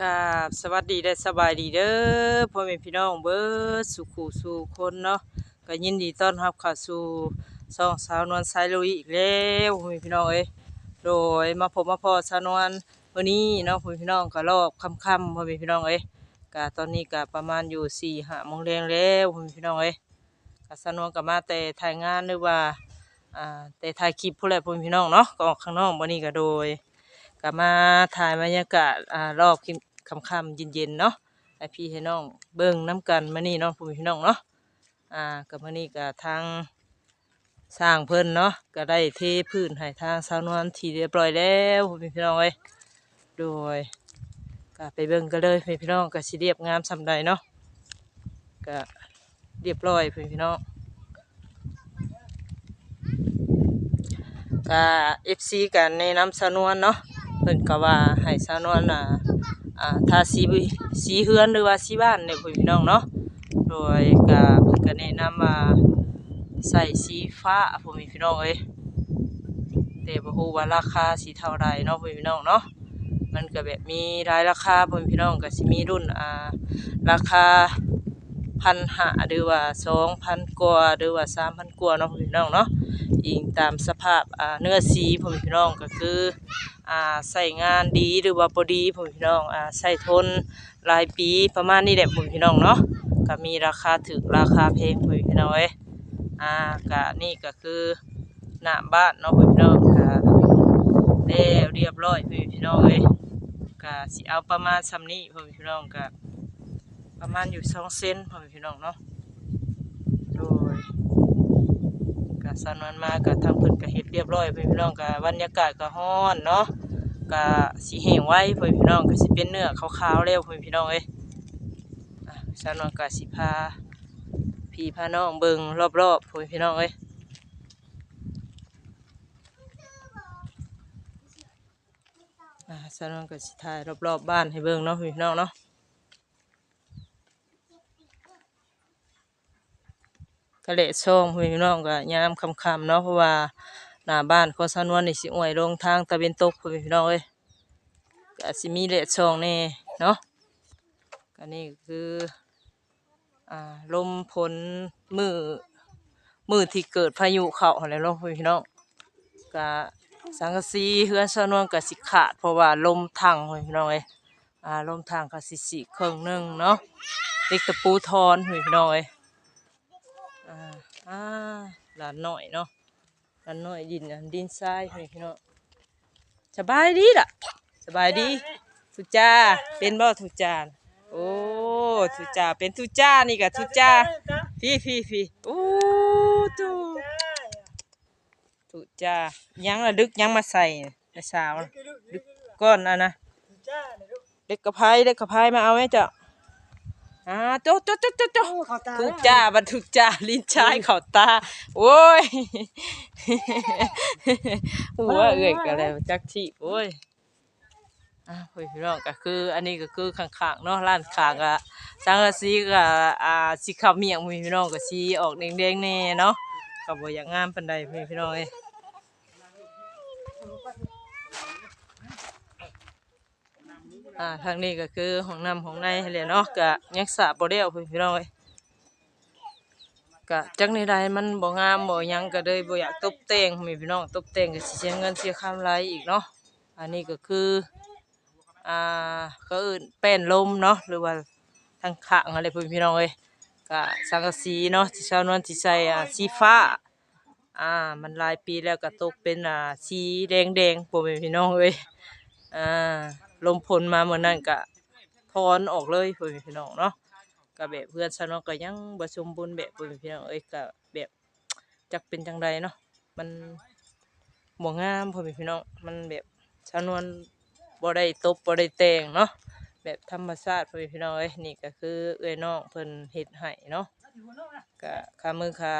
ครับสวัสดีและสบายดีเด้อพ่อแม่พี่น้องเบิดสุขุสู่คนเนาะก็ยินดีต้อนรับเข้าสู่ช่องสาวนวลสายลุยอีกแล้วพ่อแม่พี่น้องเอ้ยโดยมาพบมาพอสาวนวลวันนี้เนาะพ่อแม่พี่น้องก็รอบค่ำๆพ่อแม่พี่น้องเอ้ยก็ตอนนี้ก็ประมาณอยู่สี่ห้าโมงแรงแล้วพ่อแม่พี่น้องเอ้ยก็สาวนวลก็มาแต่ถ่ายงานหรือว่าอ่าแต่ถ่ายคลิปพวกแหละพ่อแม่พี่น้องเนาะก็ออกข้างนอกวันนี้ก็โดยก็มาถ่ายบรรยากาศอ่ารอบ ค่ำๆเย็นๆเนาะให้พี่ให้น้องเบิ่งน้ำกันมานี่เนาะพี่น้องเนาะอ่ากับมานี่ก็ทางสร้างเพิ่นเนาะก็ได้เทพื้นให้ทางสาวนวลที่เรียบร้อยแล้วพี่น้องเอ้ยโดยก็ไปเบิ่งกันเลยพี่น้องก็สิเรียบงามสำใดเนาะก็เรียบร้อยพี่น้องก็เอฟซีกันในน้ำสานวนเนาะเพิ่นก็ว่าให้สานวนอ่า อ่าทาสีสีเฮือนหรือว่าสีบ้านเนี่ยพี่น้องเนาะโดยก็เพิ่นก็แนะนำว่าใส่สีฟ้าผมพี่น้องเอ้ยแต่บ่ฮู้ว่าราคาสิเท่าใดเนาะพี่น้องเนาะมันก็แบบมีหลายราคาพ่อพี่น้องก็สิมีรุ่นอ่าราคาพันห้าหรือว่าสองพันกว่าหรือว่าสามพันกว่าเนาะพี่น้องเนาะอิงตามสภาพอ่าเนื้อสีผมพี่น้องก็คือ อ่าใส่งานดีหรือว่าบ่ดีผมพี่น้องอ่าใส่ทนหลายปีประมาณนี้แหละผมพี่น้องเนาะก็มีราคาถึกราคาแพงผมพี่น้องเอ้ยอ่าก็นี่ก็คือหน้าบ้านเนาะผมพี่น้องก็แล้วเรียบร้อยผมพี่น้องเอ้ยก็สิเอาประมาณซำนี้ผมพี่น้องก็ประมาณอยู่2เซนผมพี่น้องเนาะโดย ก็ สานวนมาก็ทางเพิ่นก็เฮ็ดเรียบร้อยพี่น้องก็บรรยากาศก็ร้อนเนาะก็สิแห้งไว้พี่น้องก็สิเป็นเนื้อขาวๆแล้วพี่น้องเอ้ยสานวนก็สิพาพี่พาน้องเบิ่งรอบๆพี่น้องเอ้ยสานวนก็สิถ่ายรอบๆบ้านให้เบิ่งเนาะพี่พี่น้องเนาะ กะเละช่องพี่น้องก็ยามค่ำๆเนาะเพราะว่าหน้าบ้านของสนวนนี่สิอวยลงทางตะเวนตกพี่น้องเอ้ยก็สิมีเละช่องแน่เนาะก็นี่ก็คืออ่าลมฝนมือมือที่เกิดพายุเข้าอะไรเนาะพี่น้องก็สังกะสีเฮือนสนวนก็สิขาดเพราะว่าลมทังพี่น้องเอ้ยอ่าลมทางก็สิสิเครึ่งหนึงเนาะเล็กตะปูทอนพี่น้องเอ้ย อ่าอ่าหลานหน่อยเนาะหลานหน่อยดินอันดินทรายเฮ้ยพี่น้องสบายดีล่ะสบายดีทุจ้าเป็นบ่ทุจ้าโอ้ทุจ้าเป็นทุจ้านี่กะทุจ้าพี่พี่พี่โอ้ทุทุจ้ายังละดึกยังมาใส่ในสาวน่ะดึกก้อนอันนะเด็กกระพายเด็กกระพายมาเอาไหมเจ้า อ่าโจ๊ะโจ๊ะโจ๊ะโจ๊ะโจ๊ะทุกจ้าบันทุกจ้าลิ้นชายเขาตา โอ้ย หัวเอื่อยกันแล้วจักที่โอ้ยอะเฮ้ยพี่น้องก็คือ อันนี้ก็คือข้างๆเนาะร้านข้างอะสังกะสีก็อ่าสีขาวเมียงพี่น้องก็สีออกแดงๆแน่เนาะก็บ่อยากงามปานใดพี่น้องเอ้ย อ่าทางนี้ก็คือห้องน้ำห้องในเลยเนาะก็ยังสระบ่ได้เอาพี่น้องเอ้ยก็จักในใดมันบ่งามบ่ยังก็เลยบ่อยากตบแต่งให้พี่น้องตบแต่งก็สิเสียเงินเสียคำหลายอีกเนาะอันนี้ก็คืออ่าก็อิ้นแป้นลมเนาะหรือว่าทางข้างอะไรพี่น้องเอ้ยก็สังกะสีเนาะที่ชาวนวลที่ใส่อ่าสีฟ้าอ่ามันลายปีแล้วก็ตกเป็นอ่าสีแดงๆพวกพี่น้องเอ้ยอ่า ลมพลมาเมื่อนั้นก็ถอนออกเลยพวกพี่น้องเนาะก็แบบเพื่อนฉันเนก็ยังบ่สมบูรณ์แบบเพิ่นพี่น้องเอ้ยก็แบบจักเป็นจังใดเนาะมันบ่งามพ่อแม่พี่น้องมันแบบชาวนวลบ่ได้ตบบ่ได้แต่งเนาะแบบธรรมชาติพ่อแม่พี่น้องเอ้ยนี่ก็คือเอ้อยน้องเพิ่นเฮ็ดให้เนาะก็ค่ามือค่า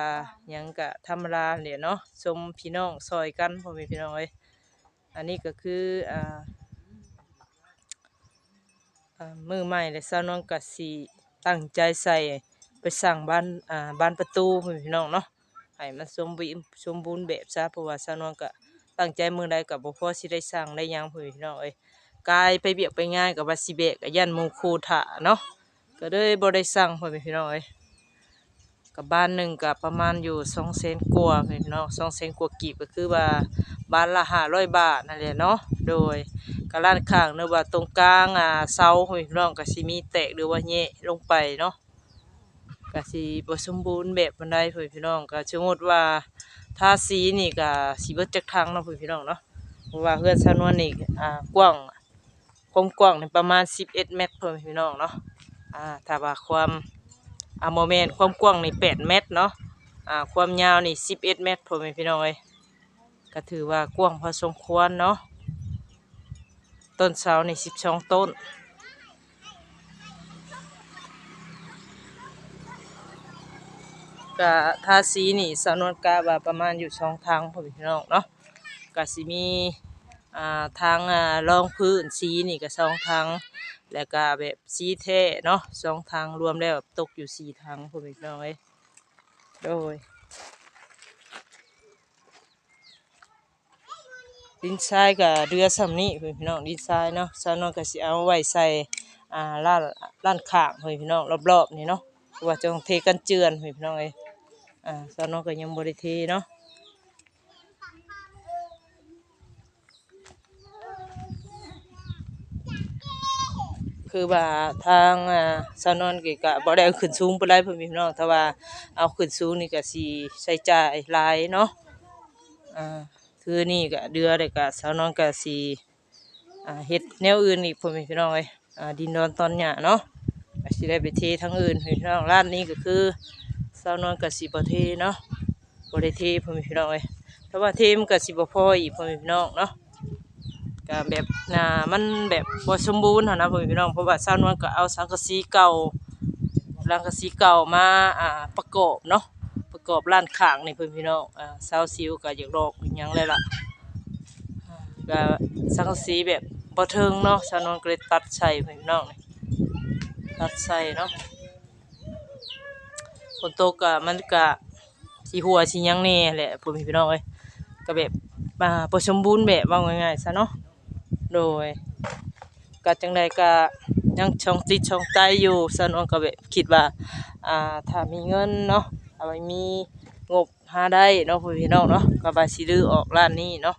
ยังก็ธรรมดาเนี่ยเนาะชมพี่น้องซอยกันพ่อแม่พี่น้องเอ้ยอันนี้ก็คืออ่า อ่ามือใหม่เลยสาวนวลก็สิตั้งใจใส่ไปสั่งบ้านอ่าบ้านประตูพี่น้องเนาะให้มันสมบูรณ์สมบูรณ์แบบซะเพราะว่าสาวนวลก็ตั้งใจมือใดก็บ่พอสิได้สั่งได้หยังพี่น้องเอ้ยกายไปเบียกไปง่ายกับว่าสิเบกกับยันมูคูถาเนาะก็เลยบ่ได้สั่งพ่อแม่พี่น้องเอ้ยกับบ้านหนึ่งกับประมาณอยู่สองเซนกว่าพ่อแม่พี่น้องสองเซนกว่ากีบก็คือว่า บ้านละห้าร้อยบาทนั่นแหละเนาะโดยกร้านข้างเนื้อว่าตรงกลางอ่าเสาพ่อแม่พี่น้องก็สิมีแตกหรือว่าแยะลงไปเนาะก็สิบ่สมบูรณ์แบบปานใดเพิ่นพี่น้องก็สมมุติว่าทาสีนี่ก็สิเบิดจักทางเนาะเพิ่นพี่น้องเนาะเพราะว่าเฮือนชาวนวลนี่อ่ากว้างความกว้างนี่ประมาณ11เมตรเพิ่นพี่น้องเนาะอ่าถ้าว่าความอ่าโมเมนต์ความกว้างนี่8เมตรเนาะอ่าความยาวนี่11เมตรเพิ่นพี่น้องเอ้ย ก็ถือว่ากว้างพอสมควรเนาะต้นเสาในี่12ต้นก็ทาสีนี่สำนวนกาว่าประมาณอยู่ช่องทางพ่อพี่น้องเนาะก็สิมีอ่าทางอ่ารองพื้นสีนี่ก็สองทางแล้วก็แบบสีแท้เนาะสองทางรวมแล้วตกอยู่สี่ทางพ่อพี่น้องเอ้ยโดย ดินทรายกับเรือสำนี้พ่อพี่น้องดินทรายเนาะสาวนวลก็สิเอาไว้ใส่อ่าล้านล้านข้างพี่น้องรอบๆนี่เนาะว่าจะต้องเทกันเจือนพี่น้องเอ้อ่าสาวน้องก็ยังบริเทเนาะคือว่าทางอ่าสาวนอนก็ก็บ่ได้เอาขึ้นสูงไปานใดเพิ่นพี่น้องแต่ว่าเอาขึ้นสูงนี่ก็สิใช้จ่ายหลายเนาะอ่า คือนี่ก็เดือได้ก็สาวนอนก็สิอ่าเฮ็ดแนวอื่นอีกพิ่นพี่น้องเอ้ยดินดอนตอนหญ้าเนาะสิได้ไปเททั้งอื่นพี่น้องร้านนี้ก็คือสาวนวลกับสีบเทเนาะบริเทพ่อแม่พี่น้องเอ้ยแต่ว่าเทมกับสีบพออีกพ่อแม่พี่น้องเนาะก็แบบน่ามันแบบบ่สมบูรณ์นะพ่อแม่พี่น้องเพราะว่าสาวนวลก็เอาสังกะสีเก่าสังกะสีเก่ามาอ่าประกอบเนาะ กอบร้านข้างนี่เพื่อแม่พี่น้องอ่าสาวซิวก็อยากลอกอีหยังเลยล่ะอ่าก็สังกะสีแบบบ่เทิงเนาะสาวนวลก็เลยตัดใส่เพื่อแม่พี่น้องนี่ตัดใส่เนาะฝนตกก็มันก็สิหัวสิหยังแน่แหละเพื่อแม่พี่น้องเอ้ยก็แบบอ่าบ่สมบูรณ์แบบว่าง่ายๆซะเนาะโดยก็จังใดก็ยังชองติดชองใจอยู่ซะเนาะก็แบบคิดว่าอ่าถ้ามีเงินเนาะ ถ้าไมมีงบหาได้เนาะพี่น้องเนาะก็ว่าสิรื้อออกร้านนี้เนาะ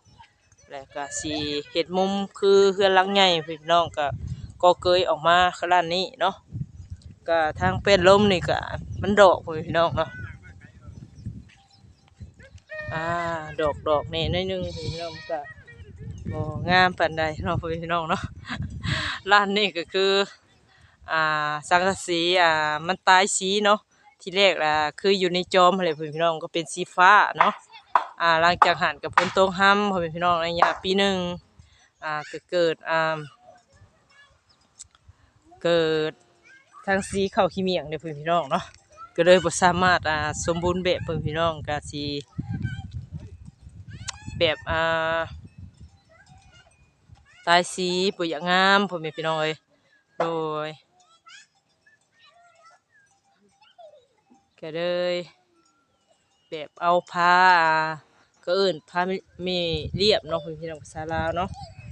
แล้วก็สิเฮ็ดมุมคือเฮือนลังใหญ่พี่น้องก็ก็เกยออกมาคือร้านนี้เนาะก็ทางเป็นลมนี่ก็มันดอกพี่น้องเนาะอ่าดอกดอกนี่น้อยหนึงพ่อแม่พี่น้องมันก็บงามปานใดเนาะพี่น้องเนาะร้านนี้ก็คือ อ่าสังกะสีอ่ามันตายสีเนาะ ที่แรกอะคืออยู่ในจอมอะไรพ่อแม่พี่น้องก็เป็นสีฟ้าเนาะอ่าหลังจากหันกับฝนตกห้ำพ่อแม่พี่น้องระยะปีหนึ่งอ่าก็เกิดอ่าเกิดทางสีเข้าขี้เมียงเนี่ยเพื่อนพี่น้องเนาะก็เลยบ่สามารถอ่าสมบูรณ์แบบเพื่อนพี่น้องก็สิแบบอ่าตายสีบ่อยากงามเพื่อนพี่น้องเอ้ยโดย ก็เลยแบบเอาผ้าก็เอิ้นผ้าไม่เรียบเนาะพี่พี่น้องภาษาลาวเนาะ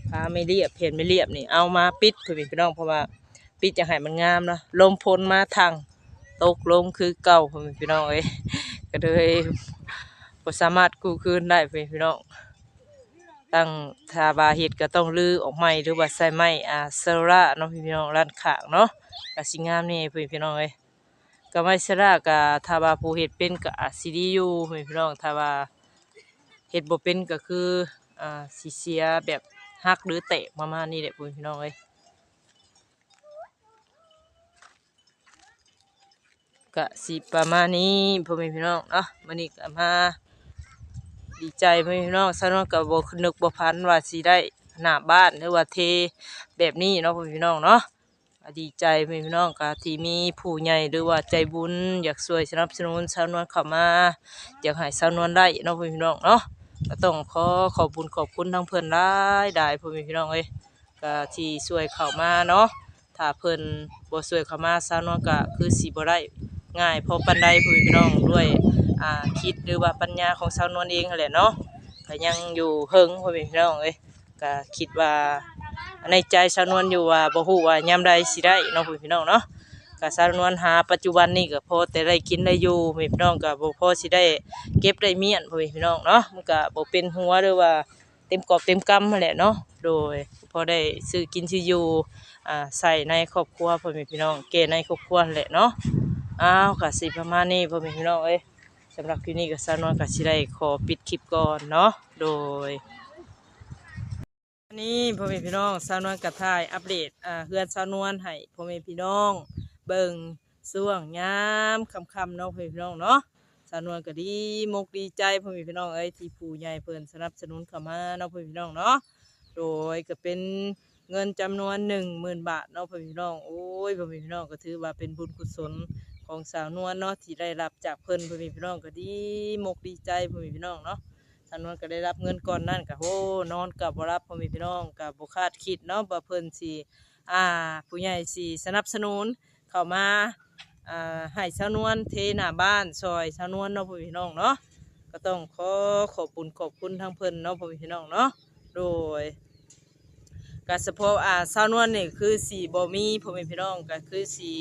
ผ้าไม่เรียบเพนไม่เรียบนี่เอามาปิดพี่พี่น้องเพราะว่าปิดจะให้มันงามนะลมพลมาทางตกลงคือเก่าพี่พี่น้องเอ้ยก็เลยบ่สามารถกู้คืนได้พี่พี่น้องตั้งทาบาเฮ็ดก็ต้องลื้อออกใหม่หรือว่าใส่ไม้อาเซราเนาะพี่น้องร้านขางเนาะก็สิงามนี่พี่พี่น้องเอ้ย ก็ไม้เซราก็ถ้าว่าผู้เฮ็ดเป็นก็อาจสิดีอยู่พี่น้องถ้าว่าเฮ็ดบ่เป็นก็คืออ่าสิเสียแบบหักหรือแตกประมาณนี้แหละพี่น้องเอ้ยก็สิประมาณนี้พ่อแม่พี่น้องเนาะมื้อนี้ก็มาดีใจพ่อแม่พี่น้องซะเนาะก็บ่นึกบ่พันว่าสิได้หน้าบ้านหรือว่าเทแบบนี้เนาะพ่อแม่พี่น้องเนาะ ดีใจพ่อแม่พี่น้องก็ที่มีผู้ใหญ่หรือว่าใจบุญอยากช่วยสนับสนุนสาวนวลเข้ามาอยากให้สาวนวลได้เนาะพ่อแม่พี่น้องเนาะก็ต้องขอขอบคุญขอบคุณทั้งเพิ่นหลายหลายพ่อแม่พี่น้องเอ้ยก็ที่ช่วยเข้ามาเนาะถ้าเพิ่นบ่ช่วยเข้ามาสาวนวลก็คือสิบ่ได้ง่ายพอปันไดพ่อแม่พี่น้องด้วยอ่าคิดหรือว่าปัญญาของสาวนวลเองนั่นแหละเนาะก็ยังอยู่เฮิงพ่อแม่พี่น้องเอ้ยก็คิดว่า ในใจสาวนวลอยู่ว่าบ่ฮู้ว่ายามใดสิได้เนาะพ่อแม่พี่น้องเนาะก็สาวนวลหาปัจจุบันนี้ก็พอแต่ได้กินได้อยู่พี่น้องก็บ่พอสิได้เก็บได้เมียนพี่น้องเนาะมันก็บ่เป็นหัวหรือว่าเต็มกอบเต็มกำแหละเนาะโดยพอได้ซื้อกินซื้ออยู่อ่าใส่ในครอบครัวพ่อแม่พี่น้องเกณในครอบครัวแหละเนาะอ้าวก็สิประมาณนี้พ่อแม่พี่น้องเอ้ยสำหรับคลิปนี้ก็สาวนวลก็สิได้ขอปิดคลิปก่อนเนาะโดย นี้พ่อแม่พี่น้องสาวนวลกระทายอัปเดตอ่าเฮือนสาวนวลให้พ่อแม่พี่น้อง เบิ่งส่วงยามค่ำๆเนาะพ่อแม่พี่น้องเนาะสาวนวลก็ดีมกดีใจพ่อแม่พี่น้องเอ้ยที่ผู้ใหญ่เพิ่นสนับสนุนเข้ามาเนาะพ่อแม่พี่น้องเนาะโดยก็เป็นเงินจำนวนหนึ่งหมื่นบาทเนาะพ่อแม่พี่น้องโอ้ยพ่อแม่พี่น้องก็ถือว่าเป็นบุญกุศลของสาวนวลเนาะที่ได้รับจากเพิ่นพ่อแม่พี่น้องก็ดีมกดีใจพ่อแม่พี่น้องเนาะ สานวนก็ได้รับเงินก่อนนั่นก็โหนอนกับบ่รับพ่อแม่พี่น้องกับบ่คาดคิดเนาะว่เพิ่นสิอ่าผู้ใหญ่สิสนับสนุนเข้ามาอ่าให้ชาวนวลเทหน้าบ้านซอยชาวนวลเนาะพ่อแม่พี่น้องเนาะก็ต้องขอขอบคุณขอบคุณทั้งเพิ่นเนาะพ่อแม่พี่น้องเนาะโดยก็เฉพาะอ่าชาวนวลนี่คือสิบ่มีพ่อแม่พี่น้องก็คือสิ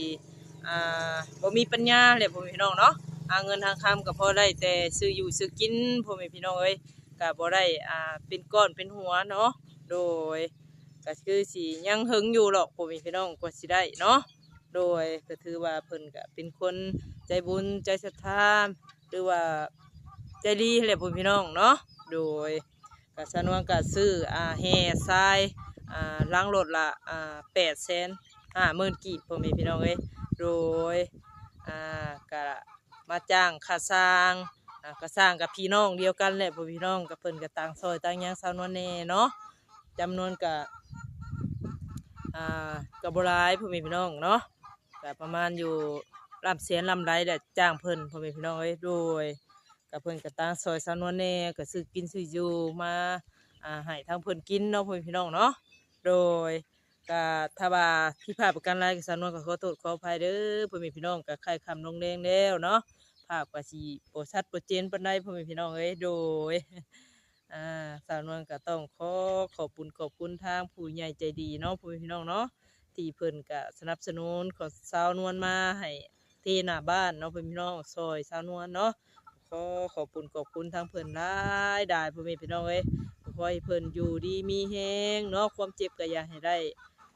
อ่าบ่มีปัญญาและพ่อแม่พี่น้องเนาะ หาเงินทางคำก็พอได้แต่ซื้ออยู่ซื้อกินพ่อแม่พี่น้องเอ้ยก็บ่ได้อ่าเป็นก้อนเป็นหัวเนาะโดยก็คือสิยังหึงอยู่หรอกพ่อแม่พี่น้องกว่าสิได้เนาะโดยก็ถือว่าเพิ่นก็เป็นคนใจบุญใจศรัทธาหรือว่าใจดีแหละพ่อแม่พี่น้องเนาะโดยก็สนวนก็ซื้ออ่าแห่ทรายอ่าล้างรถละอ่า8แสนห้าหมื่นกีบพ่อแม่พี่น้องเอ้ยโดยอ่าก็ มาจ้างค่าสร้างก็สร้างกับพี่น้องเดียวกันแหละพ่อพี่น้องกับเพิ่นกับต่างซอยต่างยังสาวนวลแน่เนาะจำนวนกับกับบหลายพ่อแม่พี่น้องเนาะก็ประมาณอยู่ลำเสียนลำไรแหละจ้างเพิ่นพ่อแม่พี่น้องเอ้ยโดยกับเพิ่นกับต่างซอยสาวนวลแน่ก็ซื้อกินซื้ออยู่มาอ่าให้ทางเพิ่นกินเนาะพ่อแม่พี่น้องเนาะโดยก็ถ้าว่าที่พลาดประกันอะไรก็สาวนวลก็ขอโทษขออภัยเด้อพ่อแม่พี่น้องก็ใครคำลงแดงแล้วเนาะ ภาพก็สิโปรชัดโปรเจนปานใดพ่อแม่พี่น้องเอ้ยโดยอ่าสาวนวลก็ต้องขอขอบคุณขอบคุณทางผู้ใหญ่ใจดีเนาะพ่อแม่พี่น้องเนาะที่เพิ่นก็สนับสนุนขอสาวนวลมาให้เทหน้าบ้านเนาะพ่อแม่พี่น้องซอยสาวนวลเนาะขอขอบคุณขอบคุณทางเพิ่นหลายได้พ่อแม่พี่น้องเอ้ยขอให้เพิ่นอยู่ดีมีแฮงเนาะความเจ็บก็อย่าให้ได้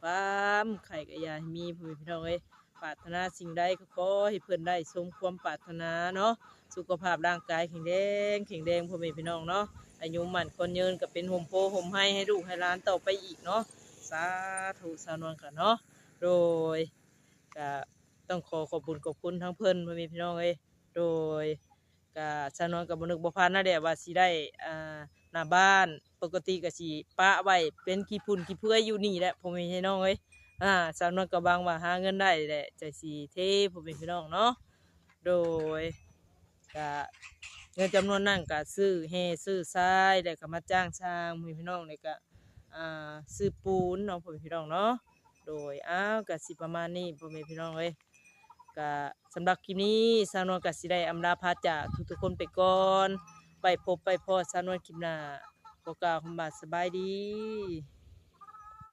ความไข้ก็อย่าให้มีพ่อแม่พี่น้องเอ้ย ปรารถนาสิ่งใดก็ขอให้เพื่อนได้สมความปรารถนาเนาะสุขภาพร่างกายแข็งแรงแข็งแรงพ่อแม่พี่น้องเนาะอายุหมันคนยืนก็เป็นห่มโพห่มให้ให้ลูกให้หล้านต่อไปอีกเนาะสาธุสานวนกันเนาะโดยก็ต้องขอขอบคุณขอบคุณทั้งเพื่อนพ่อแม่พี่น้องเอ้ยโดยก็สานวนกับบนึกบ่พานนะเดี๋ยวว่าสิได้อ่าหน้าบ้านปกติก็สิปะไว้เป็นขี้พุ่นขี้เพื่อยอยู่นี่แหละพ่อแม่พี่น้องเอ้ย อ่าสาวนวลกับบางว่าหาเงินได้แหละใจสีเทผมเป็นพี่น้องเนาะโดยก็เงินจำนวนนั่นก็ซื้อเฮซื้อทรายแล้วก็มาจ้างช่างพ่อแม่พี่น้องเลยก็อ่าซื้อปูนเนาะพ่อแม่พี่น้องเนาะโดยอ้าวก็สิประมาณนี้พ่อแม่พี่น้องเลยก็สำหรับคลิปนี้สาวนวลก็สิได้อำลาพาจากทุกๆคนไปก่อนไปพบไปพอสาวนวลคลิปหน้าขอกาวคำบาสบายดี